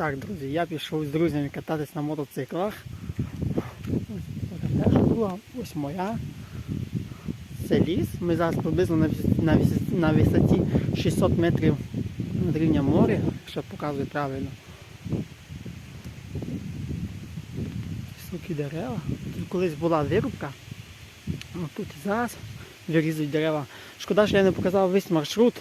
Так, друзі, я пішов з друзями кататись на мотоциклах. Ось друга, ось моя. Це ліс. Ми зараз приблизно на, висоті 600 метрів над рівнем моря, якщо показую правильно. Високі дерева. Тут колись була вирубка. Ну, тут і зараз вирізують дерева. Шкода, що я не показав весь маршрут.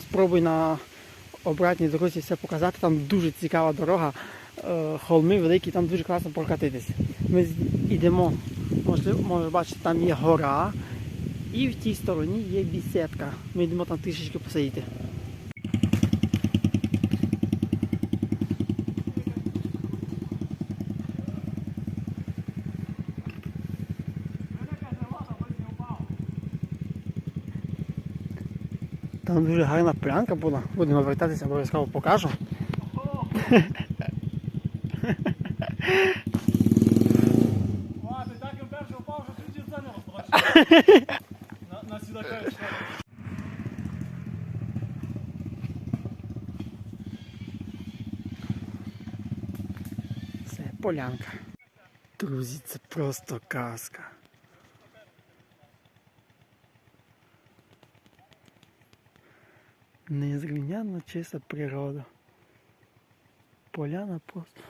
Спробуй на обратній дорозі все показати. Там дуже цікава дорога. Е, Холми великі, там дуже класно прокатитись. Ми йдемо, може бачити, там є гора. І в тій стороні є бісідка. Ми йдемо там трішечки посидіти. Там дуже гарна полянка була. Будемо вертатися, обов'язково покажу. А, ти так і вперше впав, що це не розтрачив. На, на сідака йшла. Це полянка. Друзі, це просто казка. Незрівняно чиста природа. Поляна просто.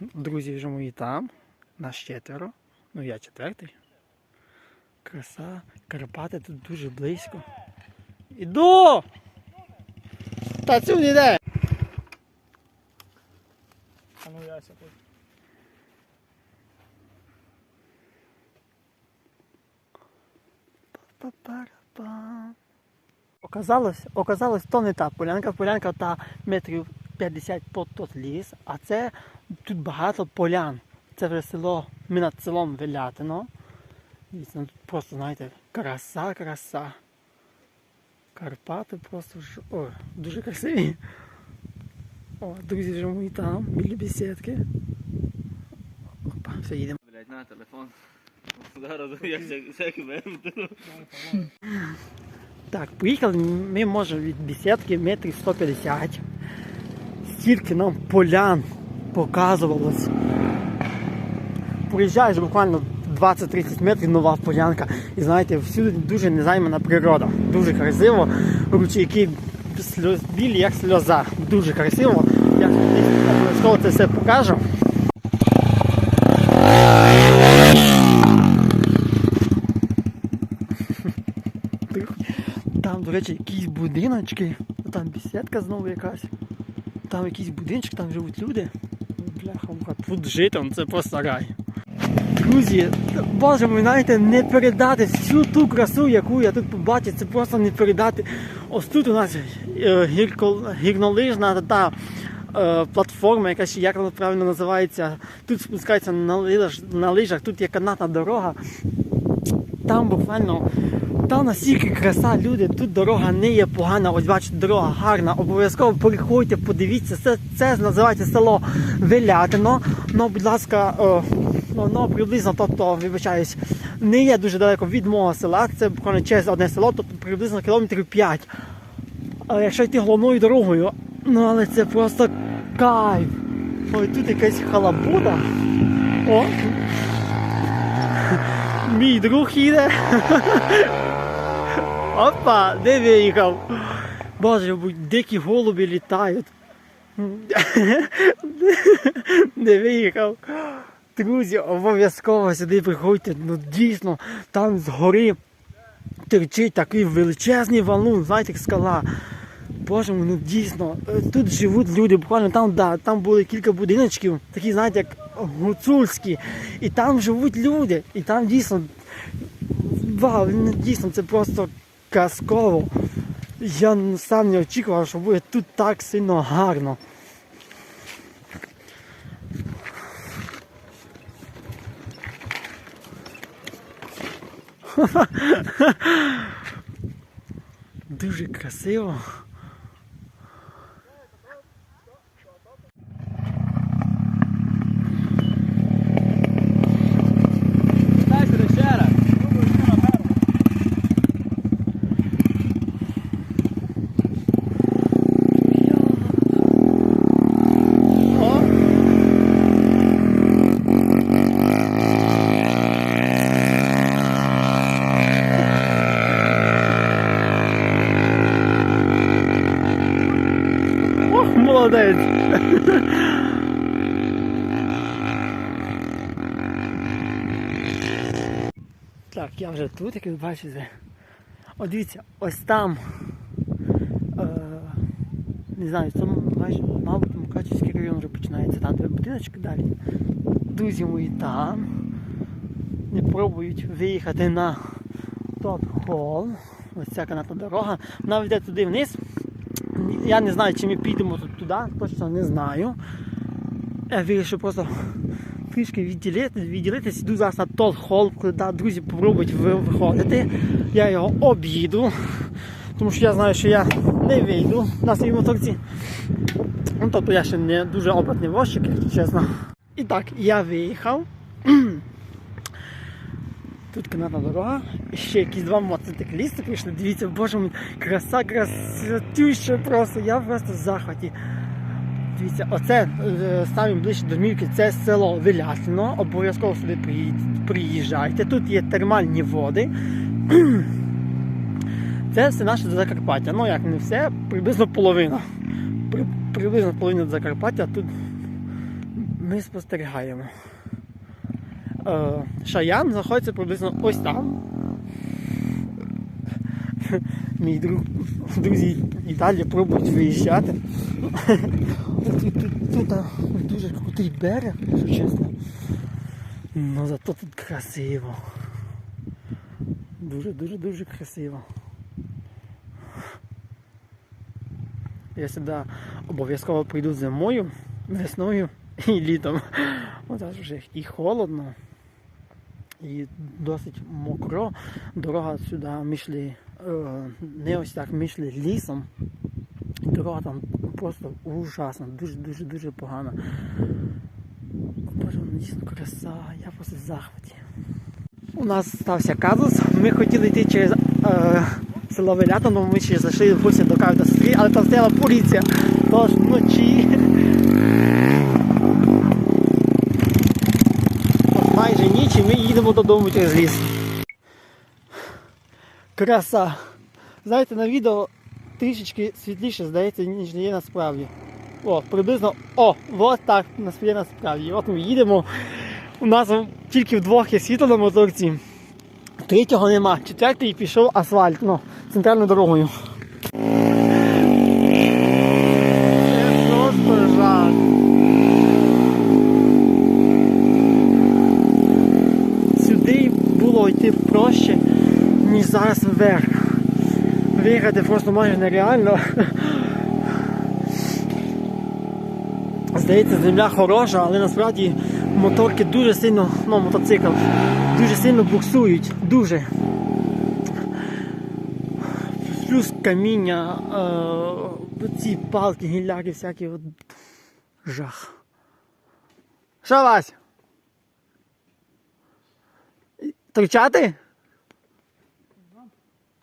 Друзі вже мої там. Нас четверо. Ну я четвертий. Краса. Карпати тут дуже близько. Іду! Та цю не йде! А ну яся хоч. Па-пара-па. Оказалось, оказалось, то не та полянка. Полянка та метрів 50 по тот ліс, а це тут багато полян. Це вже село, ми над селом Велятино. Ну тут просто, знаєте, краса, краса. Карпати просто ж. О, дуже красиві. О, друзі вже мої там, біля бесідки. Опа, все, їдемо. Блять, на телефон. Зараз я всяк вимкну. Так, поїхали ми може від бесідки метрів 150. Стільки нам полян показувалось. Проїжджаєш буквально 20-30 метрів нова полянка. І знаєте, всюди дуже незаймана природа. Дуже красиво. Ручейки білі, як сльоза. Дуже красиво. Я обов'язково це все покажу. Там, до речі, якісь будиночки. Там бесідка знову якась. Там якісь будиночки, там живуть люди. Бляха, муха, тут жити, це просто рай. Друзі, боже мій, знаєте, не передати всю ту красу, яку я тут побачив, це просто не передати. Ось тут у нас е, гірнолижна та е, платформа, яка ще як вона правильно називається. Тут спускається на лижах, тут є канатна дорога. Там буквально там настільки краса, люди, тут дорога не є погана, ось бачите, дорога гарна. Обов'язково переходьте, подивіться, це, це називається село Велятино. Ну, будь ласка, о, ну, ну, приблизно, тобто, вибачаюсь, не є дуже далеко від мого села. Це буквально через одне село, тобто приблизно кілометрів 5. Але якщо йти головною дорогою, ну але це просто кайф. Ой, тут якась халабуда. О, Мій друг їде. Опа, де виїхав? Боже, дикі голуби літають. Де виїхав? Друзі, обов'язково сюди приходьте. Ну дійсно, там згори терчить такий величезний валун, знаєте, як скала. Боже ну дійсно, е, тут живуть люди, буквально там, да, там були кілька будиночків, такі, знаєте, як гуцульські. І там живуть люди. І там дійсно, вау, ну, дійсно, це просто казково. Я сам не очікував, що буде тут так сильно гарно. Дуже красиво. Молодець. Так, я вже тут, як ви бачите. О, дивіться, ось там. Е, не знаю, це майже, мабуть, Мукачівський район вже починається, там де будиночки далі. Друзі мої там. Не пробують виїхати на тот хол. Ось ця канатна дорога. Вона веде туди вниз. Я не знаю, чи ми підемо тут туди, точно не знаю. Я вирішив просто трішки відділити, відділитись, йду зараз на тот хол, куди друзі попробують виходити. Я його об'їду, тому що я знаю, що я не вийду на своїй моторці. Ну, тобто я ще не дуже опитний возчик, якщо чесно. І так, я виїхав. Тут канатна дорога. І ще якісь два мотоциклісти прийшли. Дивіться, боже мій, краса, красотюща просто. Я просто в захваті. Дивіться, оце е, самі ближче до Мірки, це село Вилясино. Обов'язково сюди приїжджайте. Тут є термальні води. Це все наше Закарпаття. Ну як не все, приблизно половина. При, приблизно половина Закарпаття тут ми спостерігаємо. Е, Шаян знаходиться приблизно ось там. Мій друг, друзі і далі пробують виїжджати. Тут, тут, тут, тут дуже крутий берег, якщо чесно. Ну зато тут красиво. Дуже, дуже, дуже красиво. Я сюди обов'язково прийду зимою, весною і літом. Ж вже і холодно, і досить мокро. Дорога сюди ми йшли е, не ось так, ми йшли лісом. Дорога там просто ужасна, дуже-дуже дуже погана. Боже, вона дійсно краса, я просто в захваті. У нас стався казус. Ми хотіли йти через е, село Велятоно, ми ще зайшли в гості до Кавіта сестрі, але там стояла поліція. Тож вночі. От майже ніч і ми їдемо додому через ліс. Краса. Знаєте, на відео трішечки світліше здається, ніж є насправді. О, приблизно, о, от так нас є насправді. От ми їдемо. У нас тільки вдвох є світло на моторці. Третього нема. Четвертий пішов асфальт, ну, центральною дорогою. Це просто жах. Сюди було йти проще, ніж вверх. Виїхати просто майже нереально. Здається, земля хороша, але насправді моторки дуже сильно, ну мотоцикл, дуже сильно буксують. Дуже. Плюс каміння, е, ці палки, гілляки всякі. От... Жах. Що Вась? Торчати?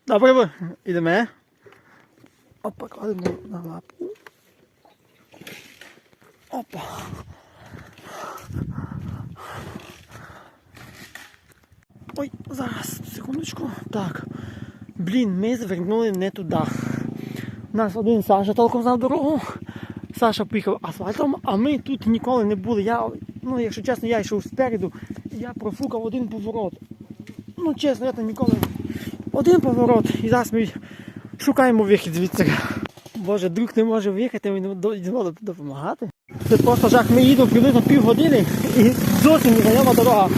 Добре, бо. ідемо. Опа, кладемо на лапу. Опа. Ой, зараз, секундочку. Так. Блін, ми звернули не туди. У нас один Саша толком знав дорогу. Саша поїхав асфальтом, а ми тут ніколи не були. Я, ну, якщо чесно, я йшов спереду, я профукав один поворот. Ну, чесно, я там ніколи. Один поворот, і зараз ми шукаємо вихід звідси. Боже, друг не може виїхати, мені дозволив допомагати. Це просто жах, ми їдемо приблизно півгодини і зовсім незнайома дорога.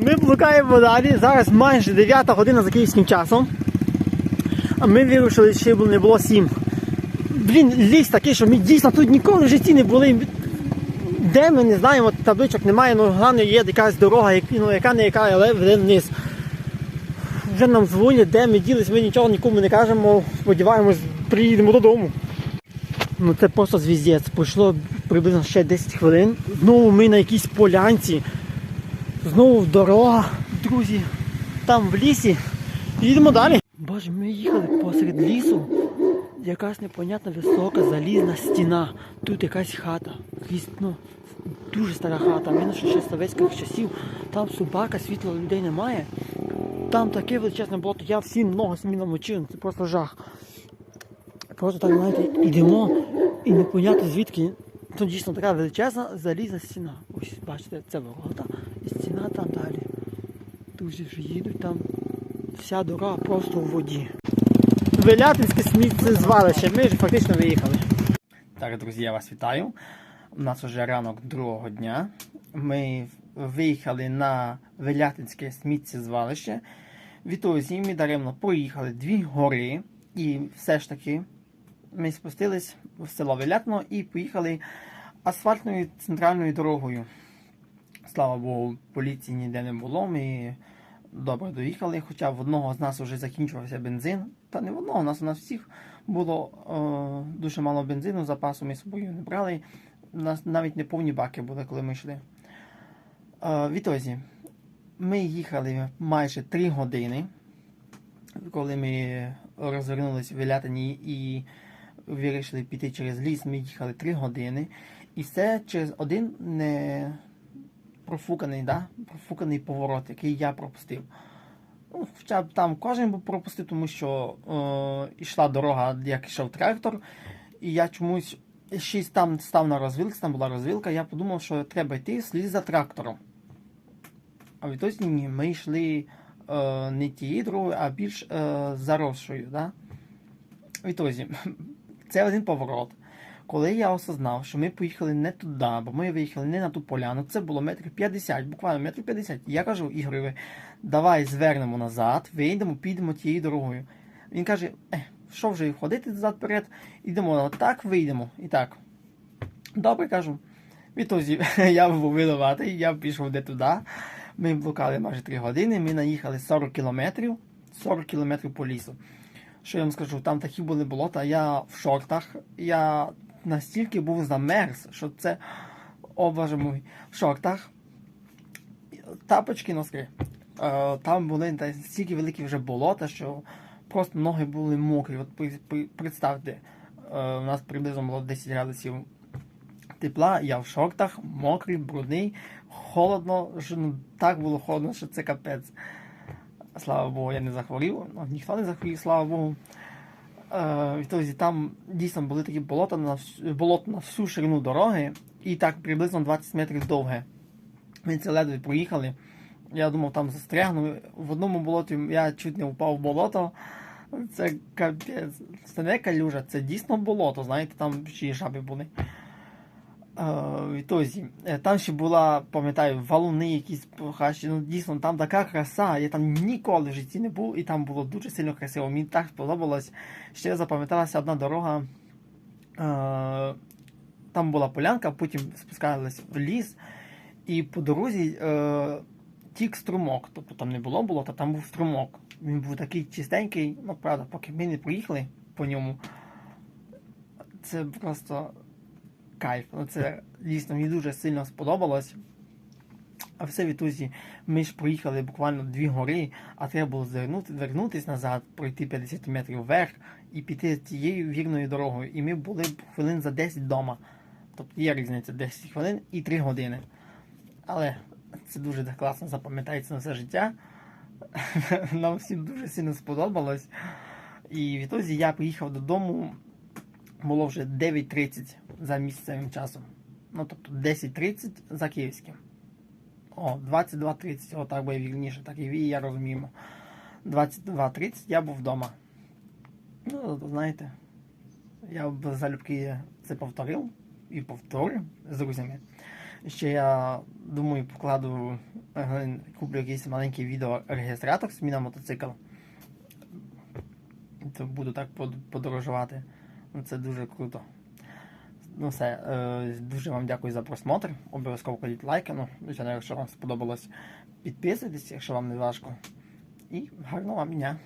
Ми блукаємо далі, зараз майже 9 година за київським часом. А ми вирушили, ще не було 7. Блін, ліс такий, що ми дійсно тут ніколи в житті не були. Де ми не знаємо, табличок немає, ну головне є якась дорога, ну, яка не яка, але веде вниз. Вже нам дзвонять, де ми ділись, ми нічого нікому не кажемо, сподіваємось, приїдемо додому. Ну це просто звіздець. Пройшло приблизно ще 10 хвилин. Знову ми на якійсь полянці. Знову дорога, друзі, там в лісі. Їдемо далі. Боже, ми їхали посеред лісу. Якась непонятна висока залізна стіна. Тут якась хата. Ну, дуже стара хата. Що ще з совєтських часів. Там собака, світла людей немає. Там таке величезне болото, я всі ноги самі намочив, це просто жах. Просто так, знаєте, йдемо і непонятно звідки. Тут дійсно така величезна залізна стіна. Ось, бачите, це ворота, і стіна там далі. Дуже ж їдуть там. Вся дорога просто у воді. Велятинське сміттєзвалище, ми ж фактично виїхали. Так, друзі, я вас вітаю. У нас вже ранок другого дня. Ми виїхали на Велятинське сміттєзвалище. Відтоді ми даремно проїхали дві гори, і все ж таки ми спустились в село Велятно і поїхали асфальтною центральною дорогою. Слава Богу, поліції ніде не було. Ми добре доїхали, хоча в одного з нас вже закінчувався бензин. Та не в одного, у нас у нас всіх було е, дуже мало бензину, запасу ми з собою не брали. У нас навіть не повні баки були, коли ми йшли. Е, відтоді, ми їхали майже 3 години, коли ми розвернулися в Вілятині і вирішили піти через ліс, ми їхали 3 години. І все через один не профуканий, да? профуканий поворот, який я пропустив. Хоча б там кожен був пропустив, тому що е, йшла дорога, як йшов трактор, і я чомусь й там став на розвилці, там була розвилка, я подумав, що треба йти слід за трактором. А відтоді ні, ми йшли е, не тією дорогою, а більш е, заросшою. Да? Відтоді, це один поворот. Коли я осознав, що ми поїхали не туди, бо ми виїхали не на ту поляну, це було метрів 50, буквально метрів 50. Я кажу Ігореві, давай звернемо назад, вийдемо, підемо тією дорогою. Він каже, е, що вже ходити назад перед, ідемо так, вийдемо. І так. Добре кажу. Відтоді я був винуватий, я пішов де туди. Ми блукали майже 3 години, ми наїхали 40 кілометрів, 40 кілометрів по лісу. Що я вам скажу, там такі були болота, я в шортах, я настільки був замерз, що це, о боже мой, в шортах, тапочки носки. Е, Там були настільки великі вже болота, що просто ноги були мокрі. От представте, е, у нас приблизно було 10 градусів тепла, я в шортах, мокрий, брудний, холодно, що, ну, так було холодно, що це капець. Слава Богу, я не захворів, ніхто не захворів, слава Богу. Е, відтоді там дійсно були такі болота на, всю- болото на всю ширину дороги, і так приблизно 20 метрів довге. Ми це ледве проїхали. Я думав, там застрягну. В одному болоті я чуть не впав в болото. Це капець. Це не калюжа, це дійсно болото, знаєте, там ще й жаби були. Е, е, там ще була, пам'ятаю, валуни якісь хащі. Ну дійсно, там така краса. Я там ніколи в житті не був, і там було дуже сильно красиво. Мені так сподобалось. Ще запам'яталася одна дорога. Е, там була полянка, потім спускались в ліс, і по дорозі тік струмок. Тобто там не було болота, там був струмок. Він був такий чистенький, ну правда, поки ми не проїхали по ньому. Це просто кайф. Ну, Це дійсно мені дуже сильно сподобалось. А все відтоді ми ж проїхали буквально дві гори, а треба було звернути, вернутися назад, пройти 50 метрів вверх і піти тією вірною дорогою. І ми були хвилин за 10 вдома. Тобто є різниця 10 хвилин і 3 години. Але це дуже класно запам'ятається на все життя. Нам всім дуже сильно сподобалось. І відтоді я приїхав додому, було вже 9.30 за місцевим часом. Ну, тобто 10.30 за київським. О, 22.30, отак би вірніше, так і я розуміємо. 22.30 я був вдома. Ну, знаєте, я б залюбки це повторив і повторю з друзями. Ще я думаю, покладу, е, куплю якийсь маленький відеореєстратор собі на мотоцикл. То буду так подорожувати. Ну, Це дуже круто. Ну все, е, дуже вам дякую за просмотр. Обов'язково кладіть лайки. Ну, звичайно, якщо вам сподобалось, підписуйтесь, якщо вам не важко. І гарного вам дня!